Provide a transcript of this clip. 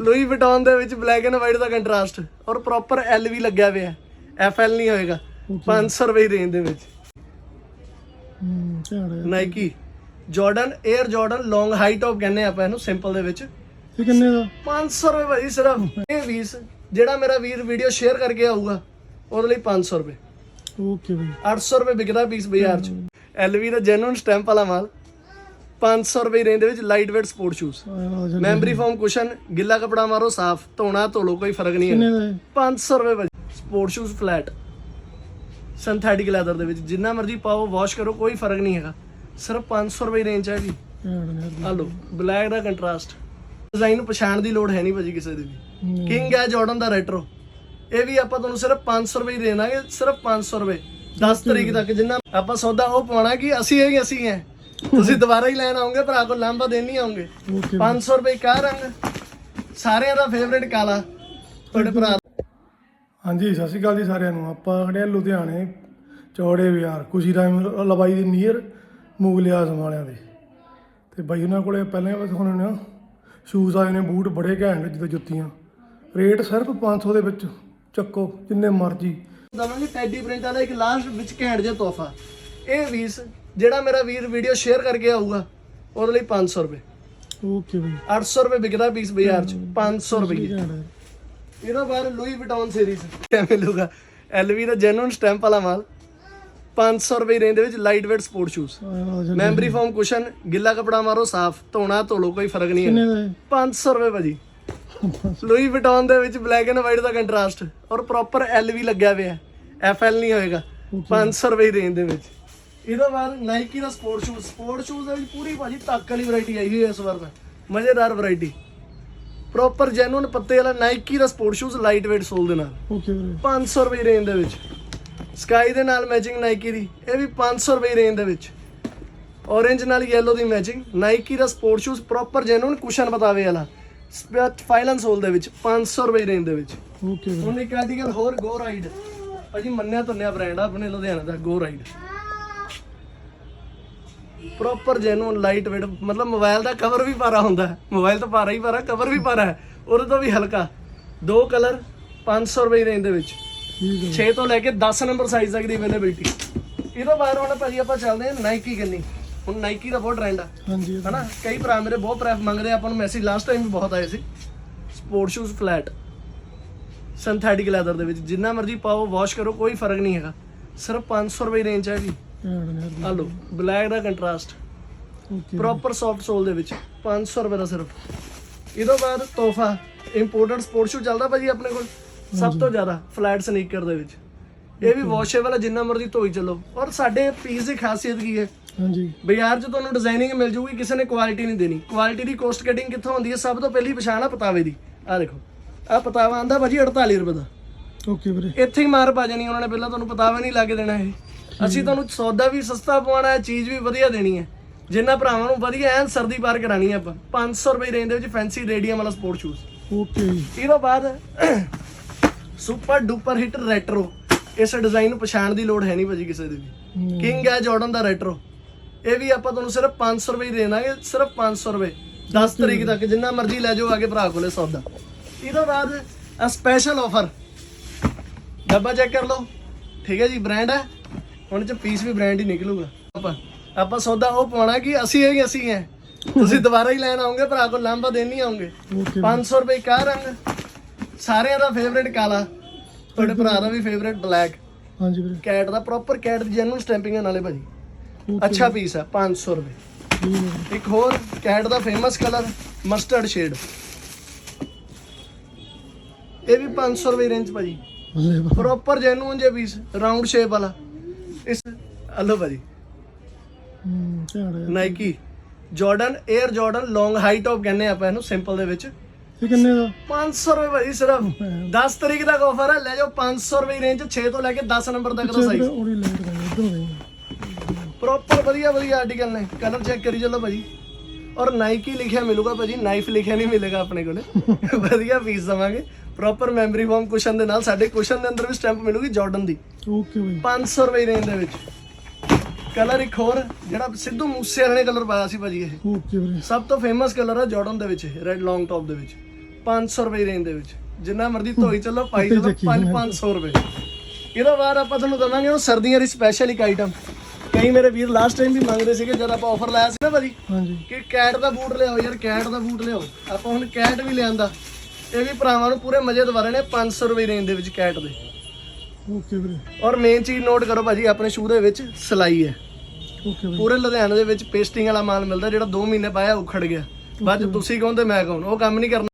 Louis Vuitton ਦੇ ਵਿੱਚ black and white ਦਾ ਕੰਟਰਾਸਟ ਔਰ ਪ੍ਰੋਪਰ ਐਲ ਵੀ ਲੱਗਿਆ ਹੋਇਆ ਐਫ ਐਲ ਨਹੀਂ ਹੋਏਗਾ। 500 ਰੁਪਏ ਰੇਂਜ ਦੇ ਵਿੱਚ। ਹੂੰ ਝਾੜ Nike Jordan air Jordan long high top ਕਹਿੰਦੇ ਆਪਾਂ ਇਹਨੂੰ ਸਿੰਪਲ ਦੇ ਵਿੱਚ। ਇਹ ਕਿੰਨੇ ਦਾ? 500 ਰੁਪਏ ਭਾਜੀ ਸਿਰਫ। ਇਹ ਵੀਸ ਜਿਹੜਾ ਮੇਰਾ ਵੀਰ ਵੀਡੀਓ ਸ਼ੇਅਰ ਕਰਕੇ ਆਊਗਾ ਉਹਦੇ ਲਈ 500 ਰੁਪਏ। ਓਕੇ ਬਈ। 800 ਰੁਪਏ ਵਿਕਦਾ ਪੀਸ ਬਾਜ਼ਾਰ 'ਚ। ਐਲਵੀ ਦਾ ਜੈਨੂਨ ਸਟੈਂਪ ਵਾਲਾ ਮਾਲ। 500 ਰੁਪਏ ਰੇਂਜ ਦੇ ਵਿੱਚ light weight sport shoes memory foam cushion ਗਿੱਲਾ ਕਪੜਾ ਮਾਰੋ ਸਾਫ਼ ਧੋਣਾ ਧੋ ਲਓ ਕੋਈ ਫ਼ਰਕ ਨਹੀਂ ਹੈ। ਦਾ ਇਹ? 500 ਰੁਪਏ ਭਾਜੀ। Sport shoes flat synthetic leather ਦੇ ਵਿੱਚ ਜਿੰਨਾ ਮਰਜ਼ੀ ਪਾਓ ਵਾਸ਼ ਕਰੋ ਕੋਈ ਫ਼ਰਕ ਨਹੀਂ ਹੈਗਾ। ਸਿਰਫ 500 ਰੁਪਏ ਰੇਂਜ ਹੈ ਜੀ। ਆ ਬਲੈਕ ਦਾ ਕੰਟਰਾਸਟ ਡਿਜ਼ਾਈਨ ਨੂੰ ਪਛਾਣ ਦੀ ਲੋੜ ਹੈ ਨਹੀਂ ਭਾਜੀ ਕਿਸੇ ਦੀ ਵੀ। ਕਿੰਗ ਹੈ ਜਾਰਡਨ ਦਾ ਰੈਟਰੋ ਇਹ ਵੀ ਆਪਾਂ ਤੁਹਾਨੂੰ ਸਿਰਫ 500 ਰੁਪਏ ਹੀ ਦੇ ਦਾਂਗੇ ਸਿਰਫ 500 ਰੁਪਏ। 10 ਤਰੀਕ ਤੱਕ ਜਿੰਨਾ ਆਪਾਂ ਸੌਦਾ ਉਹ ਪਵਾਉਣਾ ਕਿ ਅਸੀਂ ਇਹ ਕਿ ਅਸੀਂ ਹੈ ਤੁਸੀਂ ਦੁਬਾਰਾ ਹੀ ਲੈਣ ਆਉਂਗੇ ਭਰਾ ਕੋ ਲਾਂਬਾ ਦੇਣ ਨਹੀਂ ਆਉਂਗੇ। ਓਕੇ 500 ਰੁਪਏ ਕਾ ਰੰਗ ਸਾਰਿਆਂ ਦਾ ਫੇਵਰੇਟ ਕਾਲਾ ਤੁਹਾਡੇ ਭਰਾ ਹਾਂਜੀ ਸਤਿ ਸ਼੍ਰੀ ਅਕਾਲ ਜੀ ਸਾਰਿਆਂ ਨੂੰ। ਆਪਾਂ ਖੜੇ ਹਾਂ ਲੁਧਿਆਣੇ ਚੌੜੇ ਬਾਜ਼ਾਰ ਖੁਸ਼ੀ ਰਾਮ ਲਵਾਈ ਦੇ ਨੀਅਰ ਮੁਗਲਿਆ ਵਾਲਿਆਂ ਦੇ। ਤੇ ਬਾਈ ਉਹਨਾਂ ਕੋਲੇ ਪਹਿਲਾਂ ਹੀ ਦਿਖਾਉਣੇ ਨੇ ਸ਼ੂਜ਼ ਆਏ ਨੇ ਬੂਟ ਬੜੇ ਘੈਂਟ ਜਿੱਦਾਂ ਜੁੱਤੀਆਂ। ਰੇਟ ਸਿਰਫ 500 ਦੇ ਵਿੱਚ ਚੱਕੋ ਜਿੰਨੇ ਮਰਜ਼ੀ। ਦਵਾਂਗੇ ਟੈਡੀ ਪ੍ਰਿੰਟ ਵਾਲਾ ਇੱਕ ਲਾਸਟ ਵਿੱਚ ਘੈਂਟ ਜਿਹਾ ਤੋਹਫਾ। ਇਹ ਵੀਸ ਜਿਹੜਾ ਮੇਰਾ ਵੀਰ ਵੀਡੀਓ ਸ਼ੇਅਰ ਕਰਕੇ ਆਊਗਾ ਉਹਦੇ ਲਈ 500 ਰੁਪਏ। ਓਕੇ ਬਈ। 800 ਰੁਪਏ ਵਿਕਦਾ ਪੀਸ ਬਾਜ਼ਾਰ 'ਚ 500 ਰੁਪਏ ਇਹਦਾ ਬਾਅਦ ਲੂਈ ਵਿਟੌਨ ਸੀਰੀਜ਼ ਕਿਵੇਂ ਮਿਲੂਗਾ? ਐਲਵੀ ਦਾ ਜੈਨੂਨ ਸਟੈਂਪ ਵਾਲਾ ਮਾਲ 500 ਰੁਪਏ ਰੇਂਜ ਦੇ ਵਿੱਚ light weight sport shoes memory foam cushion ਗਿੱਲਾ ਕਪੜਾ ਮਾਰੋ ਸਾਫ਼ ਧੋਣਾ ਧੋ ਲਓ ਕੋਈ ਫ਼ਰਕ ਨਹੀਂ ਹੈ। ਕਿੰਨੇ ਦਾ ਇਹ? 500 ਰੁਪਏ ਭਾਜੀ। ਲੂਈ ਵਿਟੌਨ ਦੇ ਵਿੱਚ ਬਲੈਕ ਐਂਡ ਵਾਈਟ ਦਾ ਕੰਟਰਾਸਟ ਔਰ ਪ੍ਰੋਪਰ ਐਲ ਵੀ ਲੱਗਿਆ ਹੋਇਆ ਐਫ ਐਲ ਨਹੀਂ ਹੋਏਗਾ। 500 ਰੁਪਏ ਦੀ ਰੇਂਜ ਦੇ ਵਿੱਚ। ਇਹਦਾ ਬਾਅਦ ਨਾਈਕੀ ਦਾ ਸਪੋਰਟ ਸ਼ੂਜ਼ ਸਪੋਰਟ ਸ਼ੂਜ਼ ਦੇ ਵਿੱਚ ਪੂਰੀ ਭਾਜੀ ਤੱਕ ਵਾਲੀ ਵੈਰਾਈਟੀ ਆਈ ਹੋਈ ਹੈ ਇਸ ਵਾਰ ਤਾਂ। ਮਜ਼ੇਦਾਰ ਵੈਰਾਈਟੀ ਪ੍ਰੋਪਰ ਜੈਨੂਨ ਪੱਤੇ ਵਾਲਾ ਨਾਈਕੀ ਦਾ sport shoes light weight sole ਦੇ ਨਾਲ। ਓਕੇ ਵੀਰੇ। 500 ਰੁਪਏ ਦੀ ਰੇਂਜ ਦੇ ਵਿੱਚ। ਸਕਾਈ ਦੇ ਨਾਲ ਮੈਚਿੰਗ ਨਾਈਕੀ ਦੀ। ਇਹ ਵੀ 500 ਰੁਪਏ ਦੀ ਰੇਂਜ ਦੇ ਵਿੱਚ। ਔਰੇਂਜ ਨਾਲ ਯੈਲੋ ਦੀ ਮੈਚਿੰਗ ਨਾਈਕੀ ਦਾ sport shoes proper genuine cushion ਬਤਾਵੇ ਵਾਲਾ। ਫਾਈਲਨ ਸੋਲ ਦੇ ਵਿੱਚ 500 ਰੁਪਏ ਦੀ ਰੇਂਜ ਦੇ ਵਿੱਚ। ਓਕੇ ਹੁਣ ਇੱਕ ਆਰਟੀਕਲ ਹੋਰ ਗੋ ਰਾਈਡ ਭਾਜੀ ਮੰਨਿਆ ਤੁੰਨਿਆ ਬ੍ਰਾਂਡ ਆ ਆਪਣੇ ਲੁਧਿਆਣਾ ਦਾ go ride proper genuine light weight ਮਤਲਬ ਮੋਬਾਈਲ ਦਾ ਕਵਰ ਵੀ ਭਾਰਾ ਹੁੰਦਾ ਹੈ ਮੋਬਾਈਲ ਤਾਂ ਭਾਰਾ ਹੀ ਭਾਰਾ ਕਵਰ ਵੀ ਭਾਰਾ ਹੈ ਉਹਦੇ ਤੋਂ ਵੀ ਹਲਕਾ ਦੋ ਕਲਰ 500 ਰੁਪਏ ਦੀ ਰੇਂਜ ਦੇ ਵਿੱਚ ਠੀਕ ਹੈ 6 ਤੋਂ ਲੈ ਕੇ 10 ਨੰਬਰ ਸਾਈਜ਼ ਤੱਕ ਦੀ ਅਵੇਲੇਬਿਲਟੀ ਇਹਦੋਂ ਬਾਅਦ ਹੁਣ ਭਾਜੀ ਆਪਾਂ ਚੱਲਦੇ ਹਾਂ ਨਾਈਕੀ ਕੰਨੀ ਹੁਣ ਨਾਈਕੀ ਦਾ ਬਹੁਤ ਟ੍ਰੈਂਡ ਆ ਹਾਂਜੀ ਹਨਾ ਕਈ ਭਰਾ ਮੇਰੇ ਬਹੁਤ ਪ੍ਰੈਫ ਮੰਗਦੇ ਆ, ਆਪਾਂ ਨੂੰ ਮੈਸੇਜ ਲਾਸਟ ਟਾਈਮ ਵੀ ਬਹੁਤ ਆਏ ਸੀ sport shoes flat synthetic leather ਦੇ ਵਿੱਚ ਜਿੰਨਾ ਮਰਜ਼ੀ ਪਾਓ ਵਾਸ਼ ਕਰੋ ਕੋਈ ਫ਼ਰਕ ਨਹੀਂ ਹੈਗਾ ਸਿਰਫ 500 ਰੁਪਏ ਰੇਂਜ ਹੈ ਜੀ ਆ ਬਲੈਕ ਦਾ ਕੰਟਰਾਸਟ ਪ੍ਰੋਪਰ ਸੌਫਟ ਸੋਲ ਦੇ ਵਿੱਚ 500 ਰੁਪਏ ਦਾ ਸਿਰਫ। ਇਹਦੋਂ ਬਾਅਦ ਤੋਹਫਾ ਇੰਪੋਰਟਡ ਸਪੋਰਟ ਸ਼ੂ ਚੱਲਦਾ ਭਾਜੀ ਆਪਣੇ ਕੋਲ? ਸਭ ਤੋਂ ਜ਼ਿਆਦਾ ਫਲੈਟ ਸਨੀਕਰ ਦੇ ਵਿੱਚ। ਇਹ ਵੀ ਵਾਸ਼ੇਬਲ ਹੈ ਜਿੰਨਾ ਮਰਜ਼ੀ ਧੋਈ ਚੱਲੋ। ਔਰ ਸਾਡੇ ਪੀਸ ਦੀ ਖਾਸੀਅਤ ਕੀ ਹੈ? ਹਾਂਜੀ। ਬਾਜ਼ਾਰ 'ਚ ਤੁਹਾਨੂੰ ਡਿਜ਼ਾਈਨਿੰਗ ਮਿਲ ਜੂਗੀ ਕਿਸੇ ਨੇ ਕੁਆਲਿਟੀ ਨਹੀਂ ਦੇਣੀ। ਕੁਆਲਿਟੀ ਦੀ ਕੋਸਟ ਕਟਿੰਗ ਕਿੱਥੋਂ ਹੁੰਦੀ ਹੈ? ਸਭ ਤੋਂ ਪਹਿਲੀ ਪਛਾਣ ਆ ਪਤਾਵੇ ਦੀ। ਆ ਦੇਖੋ। ਆ ਪਤਾਵਾ ਆਂਦਾ ਭਾਜੀ 48 ਰੁਪਏ ਦਾ। ਓਕੇ ਵੀਰੇ। ਇੱਥੇ ਹੀ ਮਾਰ ਪਾ ਜਾਣੀ ਉਹਨਾਂ ਨੇ ਪਹਿਲਾਂ ਤੁਹਾਨੂੰ ਪਤਾਵਾ ਨਹੀਂ ਲਾ ਕੇ ਦੇਣਾ ਇਹ। ਅਸੀਂ ਤੁਹਾਨੂੰ ਸੌਦਾ ਵੀ ਸਸਤਾ ਪਵਾਉਣਾ ਹੈ ਚੀਜ਼ ਵੀ ਵਧੀਆ ਦੇਣੀ ਹੈ। ਜਿੰਨਾ ਭਰਾਵਾਂ ਨੂੰ ਵਧੀਆ ਐਨ ਸਰਦੀ ਪਾਰ ਕਰਾਣੀ ਹੈ ਆਪਾਂ। 500 ਰੁਪਏ ਰੇਂਜ ਦੇ ਵਿੱਚ ਫੈਂਸੀ ਰੇਡੀਅਮ ਵਾਲਾ ਸਪੋਰਟ ਸ਼ੂਜ਼ ਓਕੇ ਇਹਦੇ ਬਾਅਦ ਸੁਪਰ ਡੂਪਰ ਹਿੱਟ ਰੈਟਰੋ। ਇਸ ਡਿਜ਼ਾਈਨ ਨੂੰ ਪਛਾਣ ਦੀ ਲੋੜ ਹੈ ਨਹੀਂ ਭਾਜੀ ਕਿਸੇ ਦੀ ਵੀ। ਕਿੰਗ ਹੈ ਜਾਰਡਨ ਦਾ ਰੈਟਰੋ। ਇਹ ਵੀ ਆਪਾਂ ਤੁਹਾਨੂੰ ਸਿਰਫ 500 ਰੁਪਏ ਦੇ ਦਾਂਗੇ ਸਿਰਫ 500 ਰੁਪਏ। 10 ਤਰੀਕ ਤੱਕ ਜਿੰਨਾ ਮਰਜ਼ੀ ਲੈ ਜਾਓ ਆਗੇ ਭਰਾ ਕੋਲੇ ਸੌਦਾ। ਇਹਦੇ ਬਾਅਦ ਸਪੈਸ਼ਲ ਆਫਰ ਡੱਬਾ ਚੈੱਕ ਕਰ ਲਓ। ਠੀਕ ਹੈ ਜੀ ਬ੍ਰਾਂਡ ਹੈ। ਹੁਣ ਚ ਪੀਸ ਵੀ ਬ੍ਰਾਂਡ ਹੀ ਨਿਕਲੂਗਾ। ਆਪਾਂ ਆਪਾਂ ਸੌਦਾ ਉਹ ਪਾਉਣਾ ਕਿ ਅਸੀਂ ਕਿ ਅਸੀਂ ਹੈ ਤੁਸੀਂ ਦੁਬਾਰਾ ਹੀ ਲੈਣ ਆਉਂਗੇ ਭਰਾ ਕੋਲ ਲਾਂਬਾ ਦੇਣ ਨਹੀਂ ਆਉਂਗੇ। ਓਕੇ 500 ਰੁਪਏ ਕਾ ਰੰਗ? ਸਾਰਿਆਂ ਦਾ ਫੇਵਰੇਟ ਕਾਲਾ। ਤੁਹਾਡੇ ਭਰਾ ਦਾ ਵੀ ਫੇਵਰੇਟ ਬਲੈਕ ਹਾਂਜੀ ਵੀਰੇ। ਕੈਟ ਦਾ ਪ੍ਰੋਪਰ ਕੈਟ ਦੀ ਜੈਨੂਨ ਸਟੈਂਪਿੰਗ ਨਾਲੇ ਭਾਜੀ। ਅੱਛਾ ਪੀਸ ਹੈ 500 ਰੁਪਏ। ਇੱਕ ਹੋਰ ਕੈਟ ਦਾ ਫੇਮਸ ਕਲਰ ਮਸਟਰਡ ਸ਼ੇਡ ਇਹ ਵੀ 500 ਰੁਪਏ ਰੇਂਜ ਭਾਜੀ। ਪ੍ਰੋਪਰ ਜੈਨੂਨ ਜੇ ਪੀਸ ਰਾਉਂਡ ਸ਼ੇਪ ਵਾਲਾ। ਇਸ ਹਲੋ ਭਾਜੀ। ਹਮ, ਝਾੜ ਹੈ Nike Jordan air Jordan long high top ਕਹਿੰਦੇ ਆਪਾਂ ਇਹਨੂੰ ਸਿੰਪਲ ਦੇ ਵਿੱਚ। ਇਹ ਕਿੰਨੇ ਦਾ? 500 ਰੁਪਏ ਭਾਜੀ ਸਿਰਫ। 10 ਤਰੀਕ ਤੱਕ ਆਫਰ ਹੈ ਲੈ ਜਾਓ 500 ਰੁਪਏ ਰੇਂਜ 6 ਤੋਂ ਲੈ ਕੇ 10 ਨੰਬਰ ਤੱਕ ਦਾ ਸਾਈਜ਼ ਉਹਦੀ ਦਾ ਇਧਰ ਪ੍ਰੋਪਰ ਵਧੀਆ ਵਧੀਆ ਆਰਟੀਕਲ ਨੇ। ਕਲਰ ਚੈੱਕ ਕਰੀ ਚੱਲੋ ਭਾਜੀ। ਔਰ ਨਾਈਕੀ ਲਿਖਿਆ ਮਿਲੂਗਾ ਭਾਜੀ। ਨਾਈਫ ਲਿਖਿਆ ਨਹੀਂ ਮਿਲੇਗਾ ਆਪਣੇ ਕੋਲੇ। ਵਧੀਆ ਪੀਸ ਦਵਾਂਗੇ। ਪ੍ਰੋਪਰ ਮੈਮਰੀ ਫੋਮ ਕੁਸ਼ਨ ਦੇ ਨਾਲ ਸਾਡੇ ਕੁਸ਼ਨ ਦੇ ਅੰਦਰ ਵੀ ਸਟੈਂਪ ਮਿਲੂਗੀ ਜਾਰਡਨ ਦੀ। ਓਕੇ ਬਈ। 500 ਰੁਪਏ ਰੇਂਜ ਦੇ ਵਿੱਚ। ਕਲਰ ਇੱਕ ਹੋਰ ਜਿਹੜਾ ਸਿੱਧੂ ਮੂਸੇ ਵਾਲੇ ਨੇ ਕਲਰ ਪਾਇਆ ਸੀ ਭਾਜੀ ਇਹ। ਓਕੇ ਵੀਰੇ। ਸਭ ਤੋਂ ਫੇਮਸ ਕਲਰ ਹੈ ਜਾਰਡਨ ਦੇ ਵਿੱਚ ਰੈਡ ਲੌਂਗ ਟੌਪ ਦੇ ਵਿੱਚ। 500 ਰੁਪਏ ਰੇਂਜ ਦੇ ਵਿੱਚ। ਜਿੰਨਾ ਮਰਜ਼ੀ ਧੋਈ ਚੱਲੋ ਪਾਈ ਚੱਲੋ ਚੱਕੀ 5 500 ਰੁਪਏ। ਇਹਦਾ ਬਾਅਦ ਆਪਾਂ ਤੁਹਾਨੂੰ ਦਵਾਂਗੇ ਉਹ ਸਰਦੀਆਂ ਦੀ ਸਪੈਸ਼ਲ ਇੱਕ ਆਈਟਮ ਕਈ ਮੇਰੇ ਵੀਰ ਲਾਸਟ ਟਾਈਮ ਵੀ ਮੰਗਦੇ ਸੀਗੇ ਜਦ ਆਪਾਂ ਆਫਰ ਲਾਇਆ ਸੀ ਨਾ ਭਾਜੀ ਹਾਂਜੀ। ਕਿ ਕੈਟ ਦਾ ਬੂਟ ਲਿਆਓ ਯਾਰ ਕੈਟ ਦਾ ਬੂਟ ਲਿਆਓ। ਆਪਾਂ ਹੁਣ ਕੈਟ ਵੀ ਲਿਆਂਦਾ। ਇਹ ਵੀ ਭਰਾਵਾਂ ਨੂੰ ਪੂਰੇ ਮਜ਼ੇ ਦਵਾ ਰਹੇ ਨੇ 500 ਰੁਪਏ ਰੇਂਜ ਦੇ ਵਿੱਚ ਕੈਟ ਦੇ। ਓਕੇ ਵੀਰੇ। ਔਰ ਮੇਨ ਚੀਜ਼ ਨੋਟ ਕਰੋ ਭਾਜੀ ਆਪਣੇ ਸ਼ੂ ਦੇ ਵਿੱਚ ਸਲਾਈ ਹੈ। ਓਕੇ ਵੀਰੇ। ਪੂਰੇ ਲੁਧਿਆਣੇ ਦੇ ਵਿੱਚ ਪੇਸਟਿੰਗ ਵਾਲਾ ਮਾਲ ਮਿਲਦਾ ਜਿਹੜਾ 2 ਮਹੀਨੇ ਪਾਇਆ ਉਖੜ ਗਿਆ। ਬਾਅਦ ਚ ਤੁਸੀਂ ਕਹੋ ਤੇ ਮੈਂ ਕਹੂੰ ਉਹ ਕੰਮ ਨਹੀਂ ਕਰਨਾ।